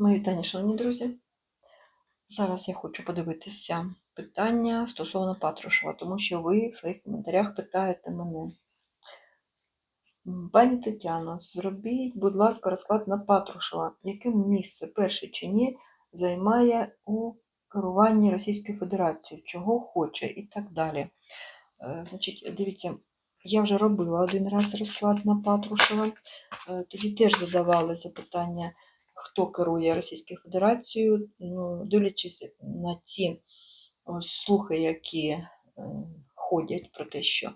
Мої вітання, шановні друзі. Зараз я хочу подивитися питання стосовно Патрушева, тому що ви в своїх коментарях питаєте мене. Пані Тетяно, зробіть, будь ласка, розклад на Патрушева. Яке місце, перше чи ні, займає у керуванні Російською Федерацією, чого хоче і так далі. Е, Значить, дивіться, я вже робила один раз розклад на Патрушева. Е, Тоді теж задавали запитання, хто керує Російською Федерацією. Ну, дивлячись на ці слухи, які е, ходять про те, що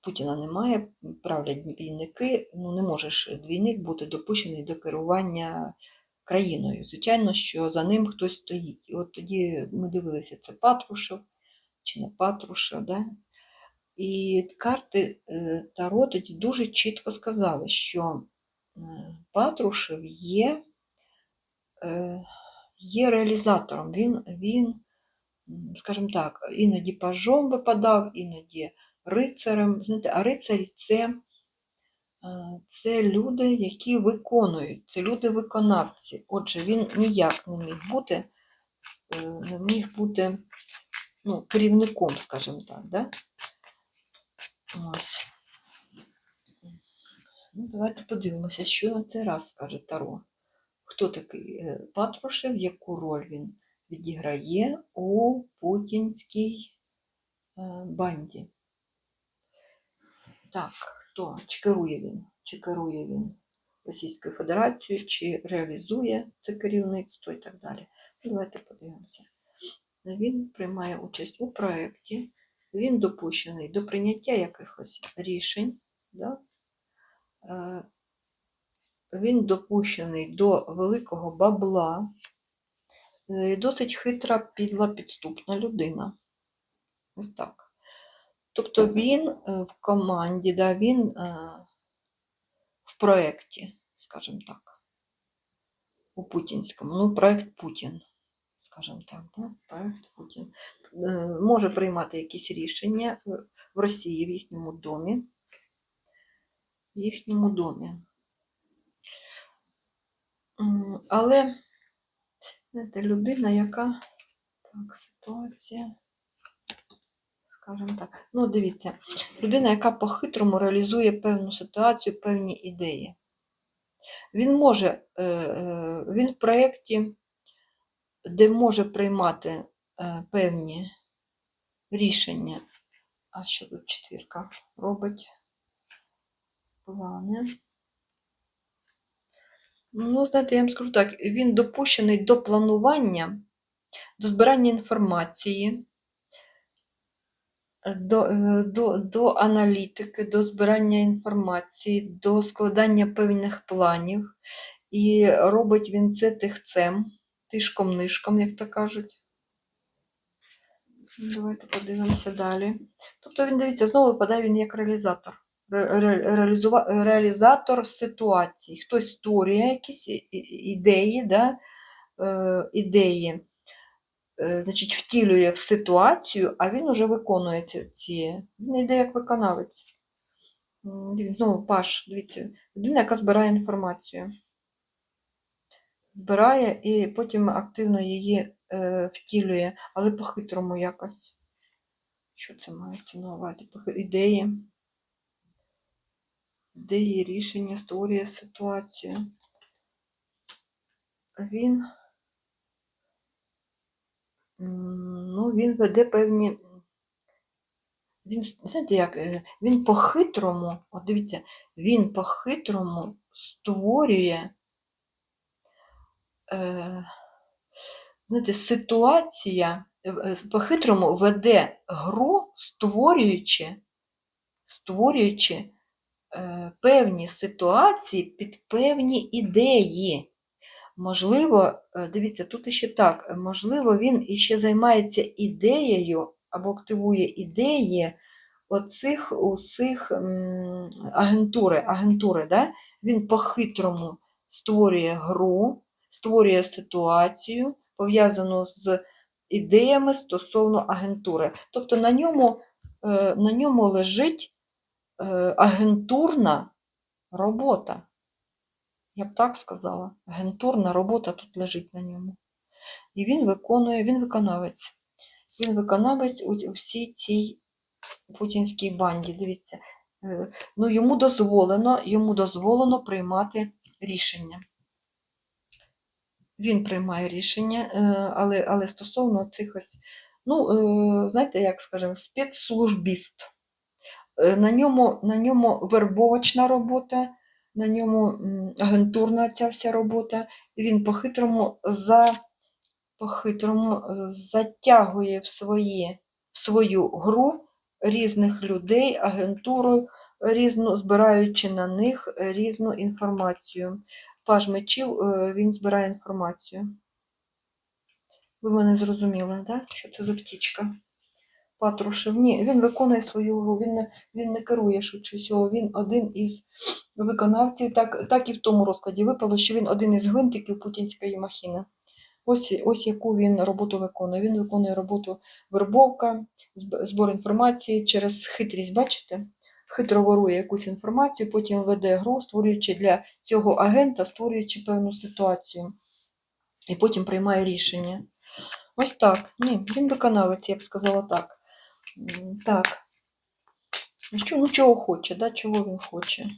Путіна немає, правлять двійники. Ну, не можеш двійник бути допущений до керування країною. Звичайно, що за ним хтось стоїть. І от тоді ми дивилися, це Патрушев чи не Патрушев. Да? І карти е, Таро тоді дуже чітко сказали, що Патрушев є, е, є реалізатором. Він, він, скажімо так, іноді пажом випадав, іноді рицарем. Знаєте, а рицарі це, е, це люди, які виконують, це люди-виконавці. Отже, він ніяк не міг бути, е, не міг бути ну, керівником, скажімо так. Да? Ось. Ну, давайте подивимося, що на цей раз скаже Таро. Хто такий е, Патрушев, яку роль він відіграє у путінській е, банді? Так, хто? Чи керує він? Чи керує він Російською Федерацією, чи реалізує це керівництво і так далі. Давайте подивимося. Він приймає участь у проєкті, він допущений до прийняття якихось рішень. Да? Е, Він допущений до великого бабла. Е, Досить хитра, підла, підступна людина. Ось так. Тобто він е, в команді, да, він в проєкті, скажімо так, у путінському. Ну, проєкт Путін, скажімо так, да? проєкт Путін. Може приймати якісь рішення в Росії, в їхньому домі. В їхньому домі. Але знаєте, людина, яка так, ситуація, скажімо так. Ну, дивіться, людина, яка по-хитрому реалізує певну ситуацію, певні ідеї. Він може, е, е, він в проєкті, де може приймати е, певні рішення. А що тут четвірка робить? Плани. Ну, знаєте, я вам скажу так, він допущений до планування, до збирання інформації, до, е, до, до аналітики, до збирання інформації, до складання певних планів. І робить він це тихцем, тишком-нишком, як то кажуть. Давайте подивимося далі. Тобто він, дивіться, знову випадає він як реалізатор. Ре- ре- Реалізатор ситуації. Хтось створює якісь ідеї, да? е, ідеї, е, значить, втілює в ситуацію, а він уже виконує ці. Він йде як виконавець. Знову паш, дивіться, людина, яка збирає інформацію. Збирає і потім активно її е, втілює, але по-хитрому якось. Що це мається на увазі? Похи- Ідеї. Ідеї, рішення, створює ситуацію. Він, ну, він веде певні. Він, знаєте, як, е, він по-хитрому, от дивіться, він по-хитрому створює, е, знаєте, ситуація, е, е, по-хитрому веде гру, створюючи, створюючи певні ситуації під певні ідеї. Можливо, е, дивіться, тут іще так, е, можливо, він іще займається ідеєю або активує ідеї оцих усіх агентури, агентури да? він по-хитрому створює гру, створює ситуацію, пов'язану з ідеями стосовно агентури. Тобто на ньому, е, на ньому лежить е, агентурна робота. Я б так сказала. Агентурна робота тут лежить на ньому. І він виконує, він виконавець. Він виконавець у у всій цій путінській банді. Дивіться, е, ну, йому дозволено, йому дозволено приймати рішення. Він приймає рішення, е, але, але стосовно цих ось, ну, е, знаєте, як скажемо, спецслужбіст. Е, На ньому, на ньому вербовочна робота, на ньому агентурна ця вся робота. І він по-хитрому за, по-хитрому затягує в, свої, в свою гру різних людей, агентуру, різну, збираючи на них різну інформацію. Паж мечів, е, він збирає інформацію. Ви мене зрозуміли, так? Що це за птічка? Патрушев. Ні, він виконує свою гру, він не, він не керує швидше всього. Він один із виконавців, так, так і в тому розкладі випало, що він один із гвинтиків путінської махіни. Ось, ось яку він роботу виконує. Він виконує роботу вербовка, зб- збор інформації через хитрість, бачите? Хитро ворує якусь інформацію, потім веде гру, створюючи для цього агента, створюючи певну ситуацію. І потім приймає рішення. Ось так. Ні, він виконавець, я б сказала так. Так. Що, ну, чого хоче, да? чого він хоче?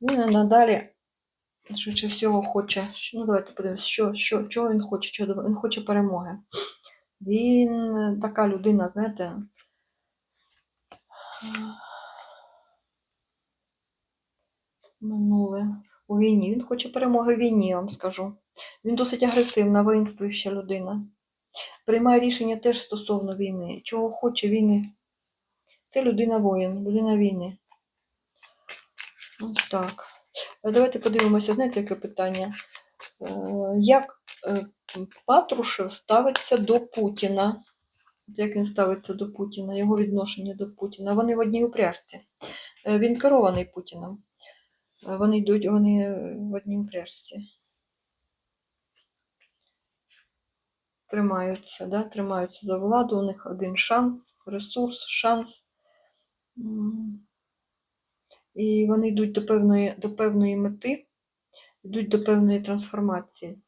Він надалі, швидше всього, хоче. Ну, давайте подивимось, що, що, чого він хоче, чого він хоче перемоги. Він така людина, знаєте. Минуле. У війні. Він хоче перемоги в війні, я вам скажу. Він досить агресивна, воїнствуюча людина. Приймає рішення теж стосовно війни. Чого хоче війни? Це людина воїн, людина війни. Ось так. Е, Давайте подивимося, знаєте, яке питання? Е, Як е, Патрушев ставиться до Путіна? Як він ставиться до Путіна, його відношення до Путіна? Вони в одній упряжці. Він керований Путіним. Е, Вони йдуть, вони в одній упряжці. Тримаються, да? тримаються за владу, у них один шанс, ресурс, шанс. І вони йдуть до певної, до певної мети, йдуть до певної трансформації.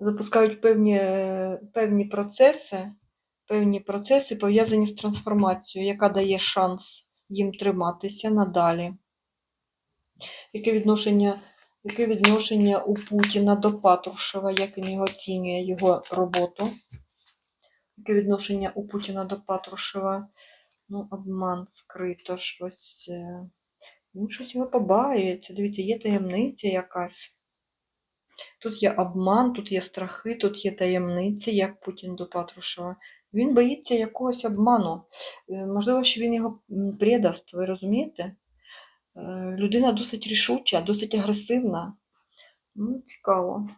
Запускають певні, певні процеси, певні процеси пов'язані з трансформацією, яка дає шанс їм триматися надалі. Яке відношення, яке відношення у Путіна до Патрушева, як він його оцінює, його роботу? Яке відношення у Путіна до Патрушева? Ну, обман скрито, щось. е, Він щось його побаюється. Дивіться, є таємниця якась. Тут є обман, тут є страхи, тут є таємниці, як Путін до Патрушева. Він боїться якогось обману. Е, Можливо, що він його предасть, ви розумієте? Е, Людина досить рішуча, досить агресивна. Ну, цікаво.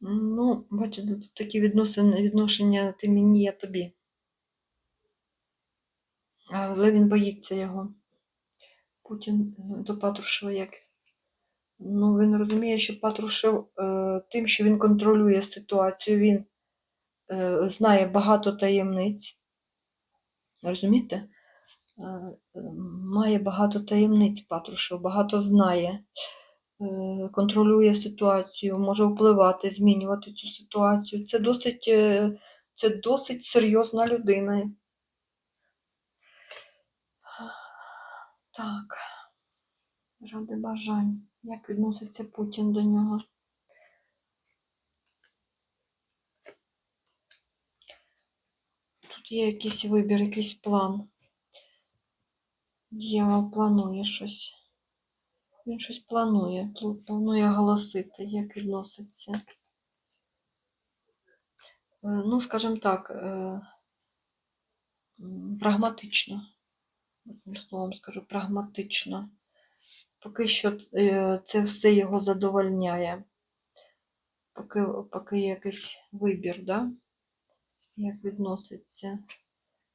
Ну, бачите, тут такі відносини, відношення ти мені, я тобі. Але він боїться його. Путін е, до Патрушева як. Ну, він розуміє, що Патрушев е, тим, що він контролює ситуацію, він знає багато таємниць. Розумієте? Е, має багато таємниць Патрушев, багато знає, е, контролює ситуацію, може впливати, змінювати цю ситуацію. Це досить, е, це досить серйозна людина. Так, ради бажань. Як відноситься Путін до нього? Тут є якийсь вибір, якийсь план. Дьявол планує щось. Він щось планує. Пл- Планує голосити, як відноситься. Е, Ну, скажімо так, е, прагматично. Одним словом скажу, прагматично. Поки що е, це все його задовольняє. Поки, поки якийсь вибір, да? як відноситься,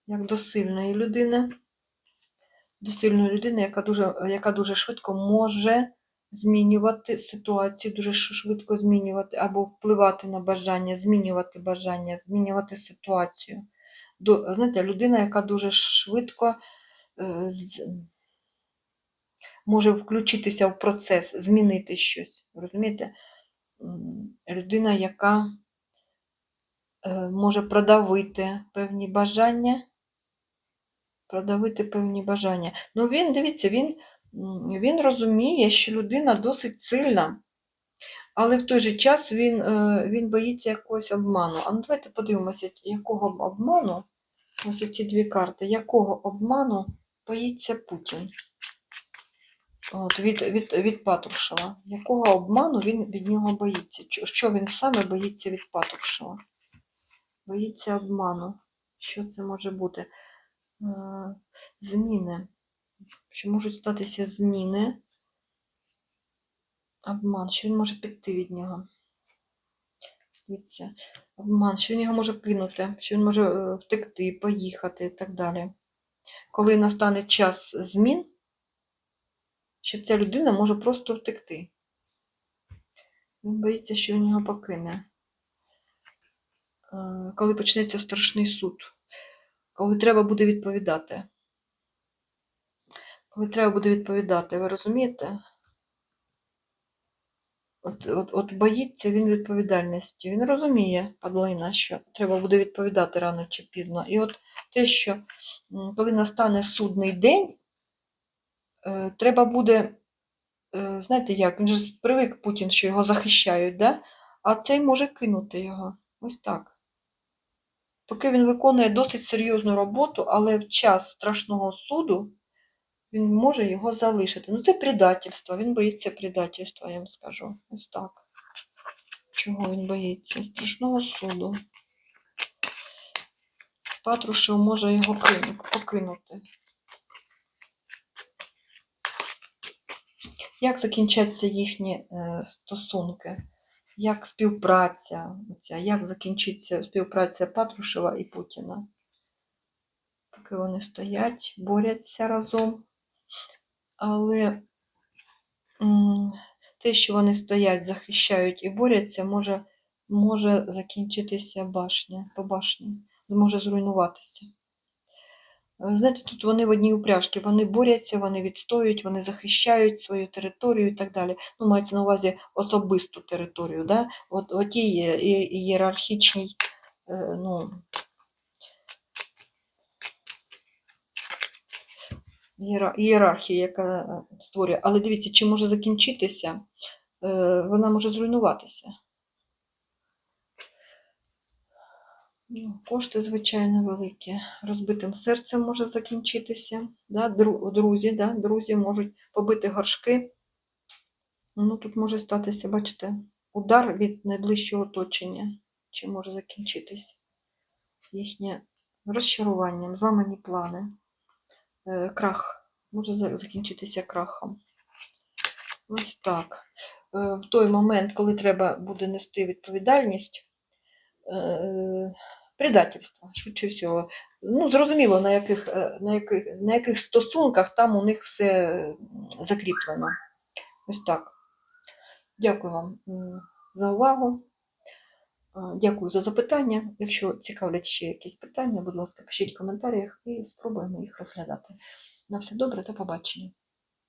як до сильної людини. До сильної людини, яка дуже, яка дуже швидко може змінювати ситуацію, дуже швидко змінювати або впливати на бажання, змінювати бажання, змінювати ситуацію. До, знаєте, людина, яка дуже швидко е, може включитися в процес, змінити щось. Розумієте? Людина, яка е, може продавити певні бажання. Продавити певні бажання. Ну, він, дивіться, він, він розуміє, що людина досить сильна, але в той же час він, е, він боїться якогось обману. А ну давайте подивимося, якого обману, ось ці дві карти, якого обману боїться Путін. От, від, від, від Патрушева. Якого обману він від нього боїться? Що він саме боїться від Патрушева? Боїться обману. Що це може бути? Зміни. Що можуть статися зміни? Обман, що він може піти від нього? Дивіться, обман, що він його може кинути, що він може е, втекти, поїхати і так далі. Коли настане час змін, що ця людина може просто втекти. Він боїться, що він його покине. Е, Коли почнеться страшний суд, коли треба буде відповідати. Коли треба буде відповідати, ви розумієте? От, от, от боїться він відповідальності. Він розуміє, падлина, що треба буде відповідати рано чи пізно. І от те, що коли настане судний день, е, треба буде, е, знаєте як, він же привик Путін, що його захищають, да? а цей може кинути його. Ось так. Поки він виконує досить серйозну роботу, але в час страшного суду він може його залишити. Ну, це предательство. Він боїться предательства, я вам скажу. Ось так. Чого він боїться? Страшного суду. Патрушев може його покинути. Як закінчаться їхні е, стосунки? Як співпраця? Оця, як закінчиться співпраця Патрушева і Путіна? Поки вони стоять, борються разом. Але те, що вони стоять, захищають і борються, може, може закінчитися башня, по башні, може зруйнуватися. Е, Знаєте, тут вони в одній упряжці, вони борються, вони відстоюють, вони захищають свою територію і так далі. Ну, мається на увазі особисту територію, да? От, от тій ієрархічній, е, ну, ієра- ієрархії, яка е, створює. Але дивіться, чи може закінчитися, вона може зруйнуватися. Ну, Кошти, звичайно, великі. Розбитим серцем може закінчитися. Да? Друзі, да? друзі можуть побити горшки. Ну, тут може статися, бачите, удар від найближчого оточення. Чи може закінчитися їхнє розчаруванням, зламані плани, е, крах. Може закінчитися крахом. Ось так. Е, В той момент, коли треба буде нести відповідальність, предательство, швидше всього. Ну, зрозуміло, на яких, е, на, яких, на яких стосунках там у них все закріплено. Ось так. Дякую вам за увагу. Дякую за запитання. Якщо цікавлять ще якісь питання, будь ласка, пишіть в коментарях і спробуємо їх розглядати. На все добре, до побачення.